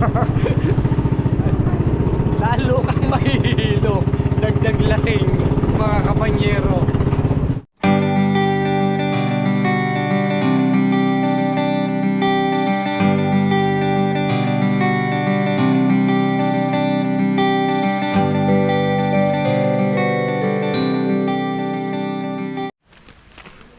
ha ha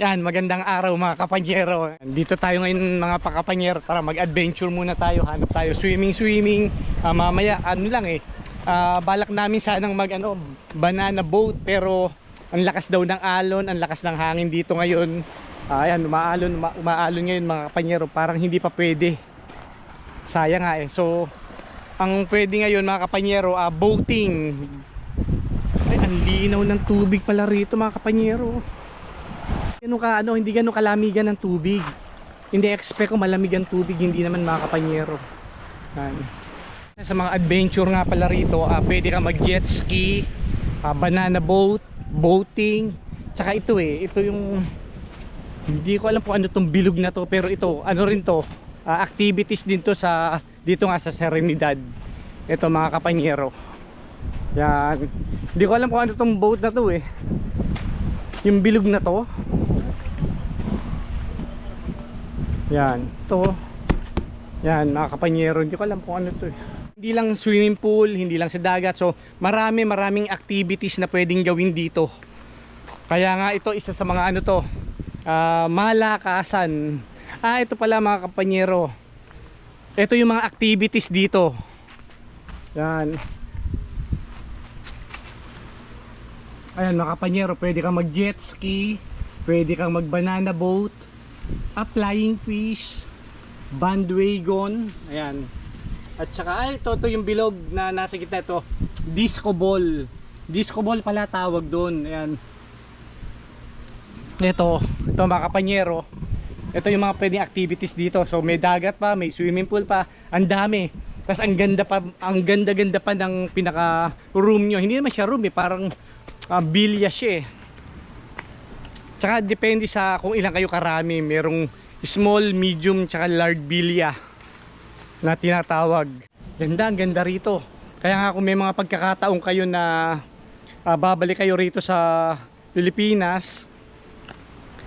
Yan, magandang araw mga kapanyero. Dito tayo ngayon mga pakapanyero. Tara mag-adventure muna tayo. Hanap tayo swimming swimming. Ah, mamaya ano lang eh. ah, balak namin sanang mag ano, banana boat pero ang lakas daw ng alon, ang lakas ng hangin dito ngayon. Ah, ayan, umaalon, uma- umaalon ngayon mga kapanyero. Parang hindi pa pwede. Sayang nga eh. So, ang pwede ngayon mga kapanyero, ah, boating. Ay, ang linaw ng tubig pala rito mga kapanyero ganun ka ano, hindi ganun kalamigan ng tubig. Hindi expect ko malamig ang tubig, hindi naman mga kapanyero. Yan. Sa mga adventure nga pala rito, ah, pwede ka mag jet ski, ah, banana boat, boating, tsaka ito eh, ito yung hindi ko alam kung ano tong bilog na to, pero ito, ano rin to, ah, activities din to sa, dito nga sa Serenidad. Ito mga kapanyero. Yan. Hindi ko alam kung ano tong boat na to eh. Yung bilog na to. Yan, to. Yan, mga kapanyero, hindi ko alam kung ano to eh. Hindi lang swimming pool, hindi lang sa dagat. So, marami maraming activities na pwedeng gawin dito. Kaya nga ito isa sa mga ano to, ah, malakasan. Ah, ito pala mga kapanyero. Ito yung mga activities dito. Yan. Ayan mga kapanyero, pwede kang mag jet ski, pwede kang mag banana boat, a flying fish, bandwagon, ayan. At saka ay ito yung bilog na nasa gitna ito, disco ball. Disco ball pala tawag doon, ayan. Ito, ito mga kapanyero. Ito yung mga pwedeng activities dito. So may dagat pa, may swimming pool pa, ang dami. Tapos ang ganda pa, ang ganda-ganda pa ng pinaka room nyo. Hindi naman siya room eh, parang uh, bilya siya eh. Tsaka depende sa kung ilang kayo karami. Merong small, medium, tsaka large bilya na tinatawag. Ganda, ang ganda rito. Kaya nga kung may mga pagkakataon kayo na ah, babalik kayo rito sa Pilipinas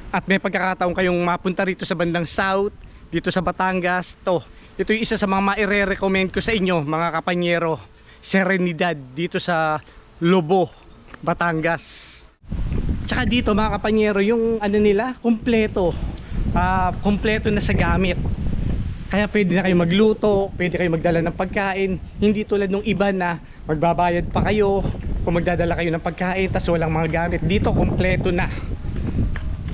at may pagkakataon kayong mapunta rito sa bandang south, dito sa Batangas, to. Ito yung isa sa mga maire-recommend ko sa inyo, mga kapanyero. Serenidad dito sa Lobo, Batangas. Tsaka dito mga kapanyero, yung ano nila, kumpleto. Ah, kumpleto na sa gamit. Kaya pwede na kayo magluto, pwede kayo magdala ng pagkain. Hindi tulad nung iba na magbabayad pa kayo kung magdadala kayo ng pagkain tas walang mga gamit. Dito kumpleto na.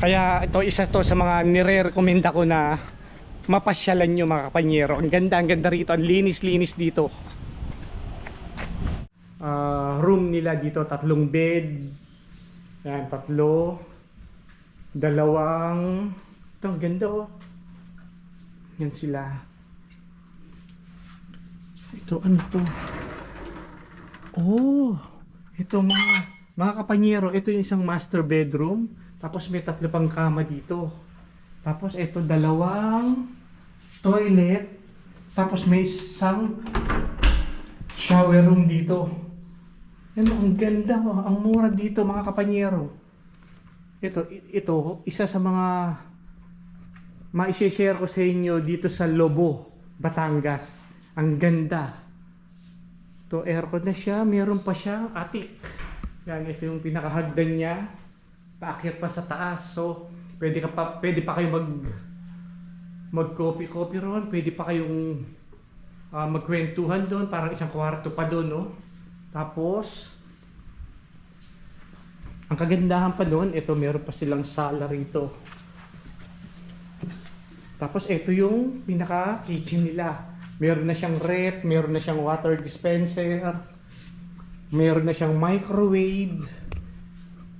Kaya ito isa to sa mga nire-recommenda ko na mapasyalan nyo mga kapanyero. Ang ganda, ang ganda rito. Ang linis-linis dito. Ah, room nila dito, tatlong bed. Yan, tatlo. Dalawang. Ito, ang ganda oh. Yan sila. Ito, ano to? Oh, ito mga, mga kapanyero, ito yung isang master bedroom. Tapos may tatlo pang kama dito. Tapos ito dalawang toilet. Tapos may isang shower room dito. Yan ang ganda, ang mura dito mga kapanyero. Ito, ito, isa sa mga ma-share ko sa inyo dito sa Lobo, Batangas. Ang ganda. To aircon na siya, meron pa siyang attic. Yan, ito yung pinakahagdan niya. Paakyat pa sa taas. So, pwede ka pa pwede pa kayo mag mag coffee coffee ron, pwede pa kayong ah, magkwentuhan doon, parang isang kwarto pa doon, no? Tapos ang kagandahan pa doon, ito meron pa silang sala rito. Tapos ito yung pinaka kitchen nila. Meron na siyang rep, meron na siyang water dispenser, meron na siyang microwave.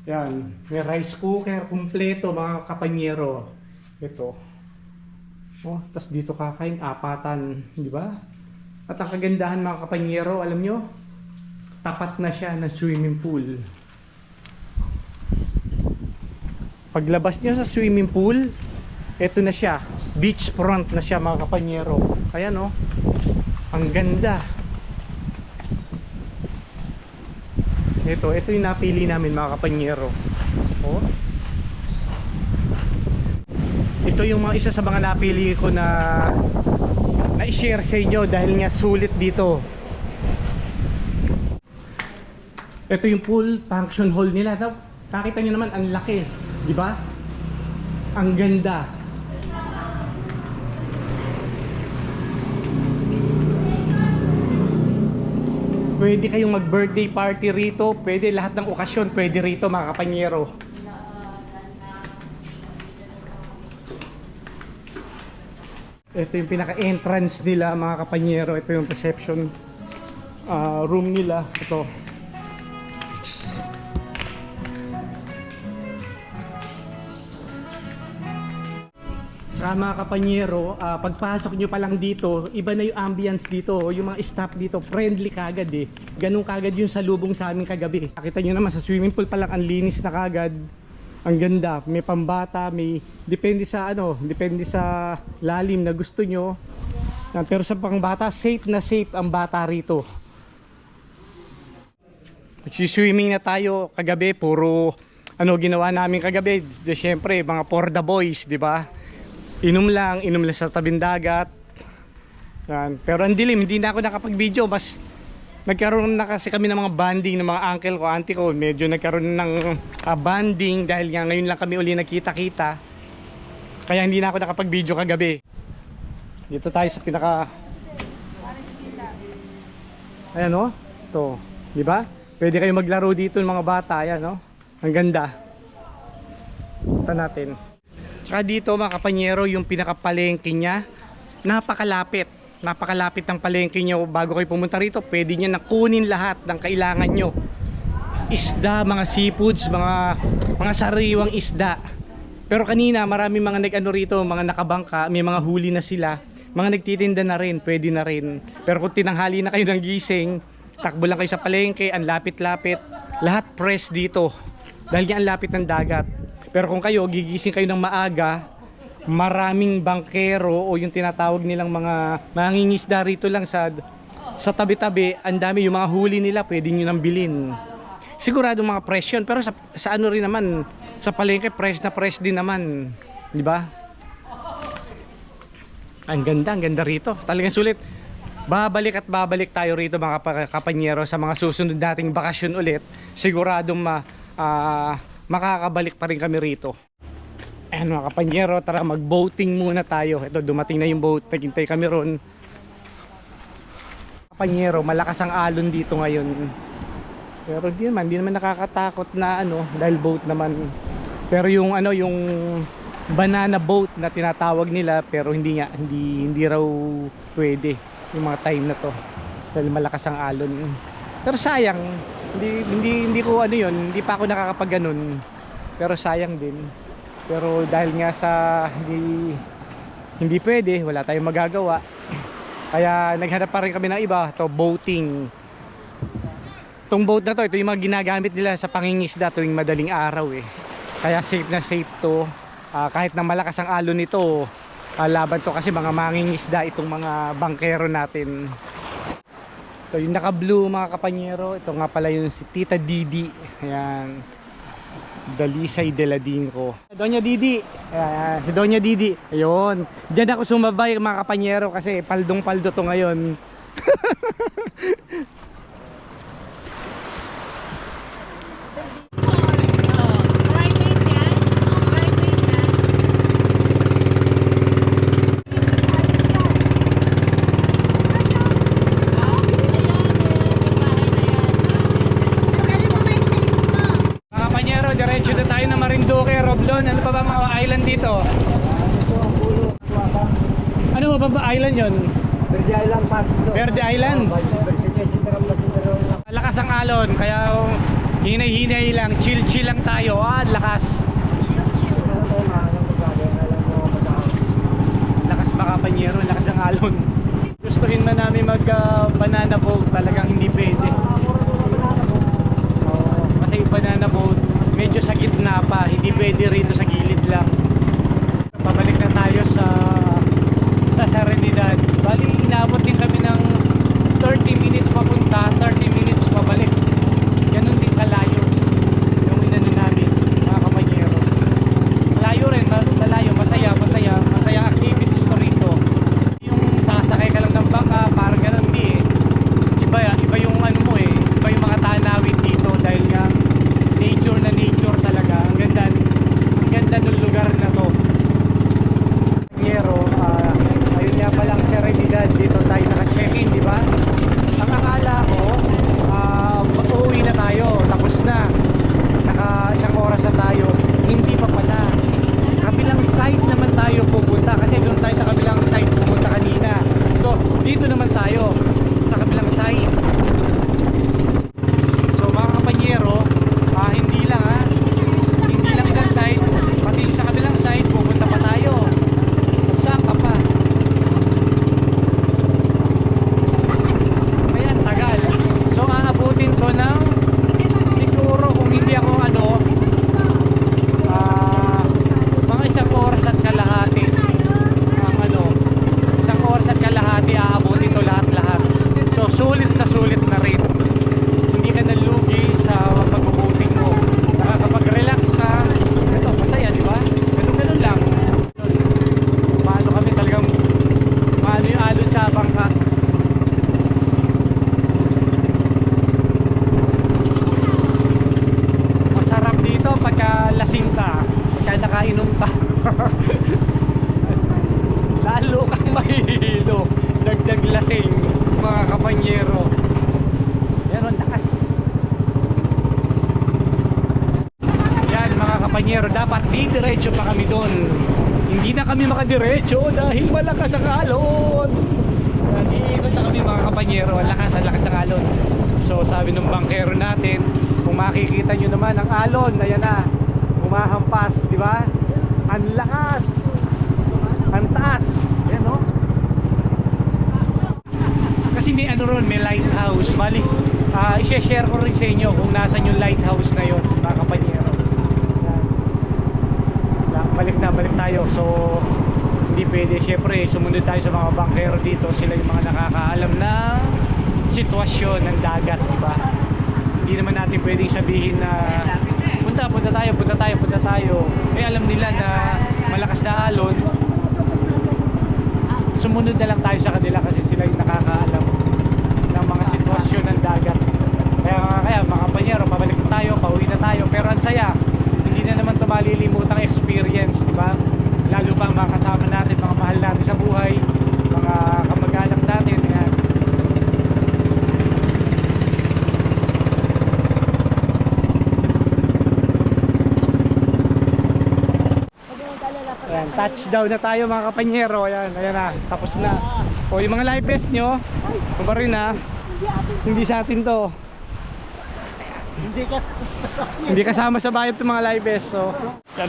Yan, may rice cooker kumpleto mga kapanyero. Ito. Oh, tas dito kakain apatan, di ba? At ang kagandahan mga kapanyero, alam nyo, tapat na siya ng swimming pool. Paglabas nyo sa swimming pool, eto na siya. Beachfront na siya mga kapanyero. Ayan oh. Ang ganda. Ito, ito yung napili namin mga kapanyero. Oh. Ito yung mga isa sa mga napili ko na na i-share sa inyo dahil nga sulit dito. Ito yung pool function hall nila. Nakita nyo naman, ang laki. Di ba? Ang ganda. Pwede kayong mag-birthday party rito. Pwede lahat ng okasyon. Pwede rito mga kapanyero. Ito yung pinaka-entrance nila mga kapanyero. Ito yung reception ah, room nila. Ito. Sa mga kapanyero, ah, pagpasok nyo pa lang dito, iba na yung ambience dito. Yung mga staff dito, friendly kagad eh. Ganun kagad yung salubong sa amin kagabi. Nakita nyo naman sa swimming pool pa lang, ang linis na kagad. Ang ganda, may pambata, may depende sa ano, depende sa lalim na gusto nyo. Ah, pero sa pangbata, safe na safe ang bata rito. Nagsiswimming na tayo kagabi, puro ano ginawa namin kagabi. De, syempre, mga the boys, di ba? Inom lang, inom lang sa tabing dagat. Yan. Pero ang dilim, hindi na ako nakapag-video. Mas nagkaroon na kasi kami ng mga banding ng mga uncle ko, auntie ko. Medyo nagkaroon ng ah, banding dahil nga ngayon lang kami uli nagkita-kita. Kaya hindi na ako nakapag-video kagabi. Dito tayo sa pinaka Ayan oh. To, di ba? Pwede kayo maglaro dito ng mga bata, ayan oh. Ang ganda. Punta natin. Tsaka dito mga kapanyero, yung pinakapalengke niya, napakalapit. Napakalapit ng palengke niyo bago kayo pumunta rito. Pwede niya nakunin lahat ng kailangan nyo. Isda, mga seafoods, mga mga sariwang isda. Pero kanina marami mga nag-ano rito, mga nakabangka, may mga huli na sila. Mga nagtitinda na rin, pwede na rin. Pero kung tinanghali na kayo ng gising, takbo lang kayo sa palengke, ang lapit-lapit, lahat press dito. Dahil nga ang lapit ng dagat. Pero kung kayo, gigising kayo ng maaga, maraming bangkero o yung tinatawag nilang mga mangingisda rito lang sa sa tabi-tabi, ang dami yung mga huli nila, pwede nyo nang bilhin. Sigurado mga presyon, pero sa, sa ano rin naman, sa palengke, fresh na fresh din naman. Di ba? Ang ganda, ang ganda rito. Talagang sulit. Babalik at babalik tayo rito mga kapa- kapanyero sa mga susunod nating bakasyon ulit. Siguradong ma, ah, makakabalik pa rin kami rito. Ayan mga kapanyero, tara mag-boating muna tayo. Ito, dumating na yung boat. Naghintay kami ron. Kapanyero, malakas ang alon dito ngayon. Pero di naman, di naman nakakatakot na ano, dahil boat naman. Pero yung ano, yung banana boat na tinatawag nila, pero hindi nga, hindi, hindi raw pwede yung mga time na to. Dahil malakas ang alon. Pero sayang, hindi, hindi, hindi ko ano yun, hindi pa ako nakakapag ganun. Pero sayang din. Pero dahil nga sa hindi, hindi pwede, wala tayong magagawa. Kaya naghanap pa rin kami ng iba, to boating. Itong boat na to, ito yung mga ginagamit nila sa pangingisda tuwing madaling araw eh. Kaya safe na safe to. Ah, kahit na malakas ang alon nito, ah, laban to kasi mga mangingisda itong mga bangkero natin. Ito yung naka-blue mga kapanyero. Ito nga pala yung si Tita Didi. Ayan. Dalisay de la Dinko. Doña Didi. Ayan, si Doña Didi. Ayun. Diyan ako sumabay mga kapanyero kasi paldong-paldo to ngayon. Private yan? Private yan? Mga kapanyero, diretso na tayo na Marinduque, Roblon. Ano pa ba mga island dito? Ano ba ba island yon? Verde Island Paso. Verde Island? Lakas ang alon, kaya hinay-hinay lang, chill-chill lang tayo. Ah, lakas. Lakas mga kapanyero, lakas ng alon. Gustuhin man namin mag banana boat, talagang hindi pwede. Kasi banana boat, medyo sa gitna pa, hindi pwede rito sa mainit papunta 30 didiretso pa kami doon. Hindi na kami makadiretso dahil malakas ang alon. Yan, Iikot na kami mga kapanyero, ang lakas, ang lakas ng alon. So sabi ng bangkero natin, kung makikita nyo naman ang alon, ayan na, humahampas, di ba? Ang lakas, ang taas, yan no? Kasi may ano ron, may lighthouse. Bali, ah i-share ko rin sa inyo kung nasan yung lighthouse na yon, mga kapanyero. Balik na, balik tayo. So, hindi pwede. Siyempre, sumunod tayo sa mga bankero dito. Sila yung mga nakakaalam ng sitwasyon ng dagat, di ba? Hindi naman natin pwedeng sabihin na punta, punta tayo, punta tayo, punta tayo. Eh, alam nila na malakas na alon. Sumunod na lang tayo sa kanila kasi sila yung nakakaalam ng mga sitwasyon ng dagat. Kaya kaya mga kapanyero, pabalik na tayo, pauwi na tayo. Pero ang saya, hindi na naman ito malilimutang experience, di ba? Lalo pa ang mga kasama natin, mga mahal natin sa buhay, mga kamag-anak natin. Yan. Ayan, touchdown na tayo mga kapanyero. Ayan, ayan na, tapos na. O yung mga live vest nyo, ba rin ha? Hindi sa atin to. Hindi kasama sa bayad itong mga live vest. So.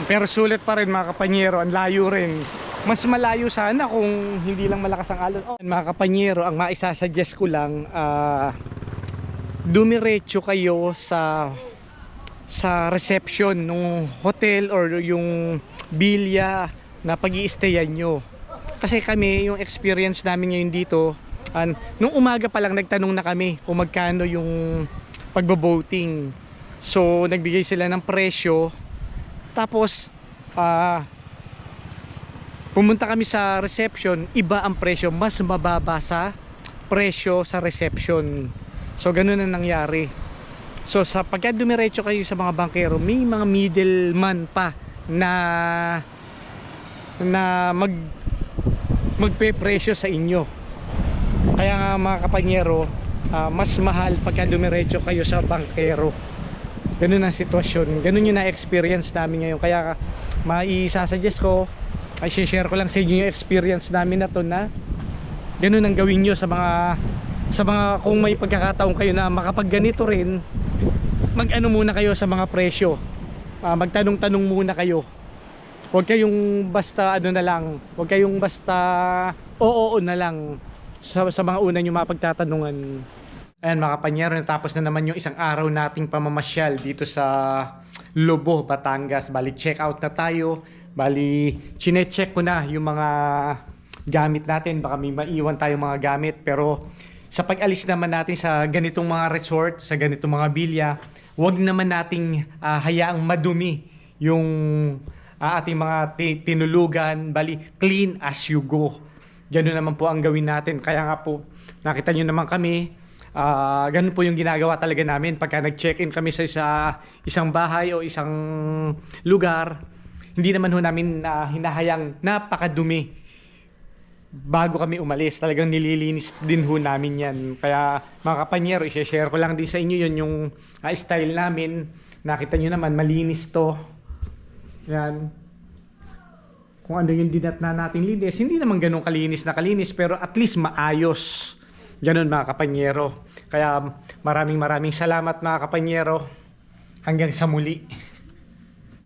Pero sulit pa rin mga kapanyero. Ang layo rin. Mas malayo sana kung hindi lang malakas ang alon. Oh. Mga kapanyero, ang maisasuggest ko lang, ah, dumiretso kayo sa sa reception ng hotel or yung bilya na pag stayan nyo. Kasi kami, yung experience namin ngayon dito, an, nung umaga pa lang nagtanong na kami kung magkano yung pagbo-boating. So, nagbigay sila ng presyo. Tapos, ah, pumunta kami sa reception, iba ang presyo, mas mababa sa presyo sa reception. So, ganun na nangyari. So sa pagka dumiretso kayo sa mga bankero, may mga middleman pa na na mag magpe-presyo sa inyo. Kaya nga mga kapanyero, ah, mas mahal pagka dumiretso kayo sa bankero. Ganun ang sitwasyon. Ganun yung na-experience namin ngayon. Kaya maisasuggest ko, ay share ko lang sa inyo yung experience namin na to na ganun ang gawin nyo sa mga sa mga kung may pagkakataon kayo na makapagganito rin mag-ano muna kayo sa mga presyo. Ah, magtanong-tanong muna kayo. Huwag kayong basta ano na lang, huwag kayong basta oo na lang sa, sa mga una nyo mapagtatanungan. Ayan mga kapanyero, natapos na naman yung isang araw nating pamamasyal dito sa Lobo, Batangas. Bali, check out na tayo. Bali, chine-check ko na yung mga gamit natin. Baka may maiwan tayo mga gamit. Pero sa pag-alis naman natin sa ganitong mga resort, sa ganitong mga bilya, wag naman nating ah, hayaang madumi yung ah, ating mga ti- tinulugan. Bali, clean as you go. Ganun naman po ang gawin natin. Kaya nga po, nakita nyo naman kami, ah, ganun po yung ginagawa talaga namin. Pagka nag-check-in kami sa isa, isang bahay o isang lugar, hindi naman ho namin ah, hinahayang napakadumi bago kami umalis. Talagang nililinis din ho namin yan. Kaya mga kapanyero, i-share ko lang din sa inyo yun yung ah, style namin. Nakita nyo naman, malinis to. Yan. Kung ano yung dinat na natin linis. Hindi naman ganun kalinis na kalinis, pero at least maayos. Ganun mga kapanyero. Kaya maraming maraming salamat mga kapanyero. Hanggang sa muli.